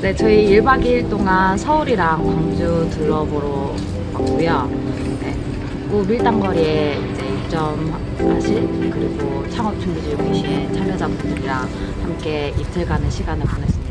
네, 저희 1박 2일 동안 서울이랑 광주 둘러보러 왔고요. 네, 구 밀당거리에 이제 입점하실 그리고 창업 준비 중이신 참여자분들이랑 함께 이틀간의 시간을 보냈습니다.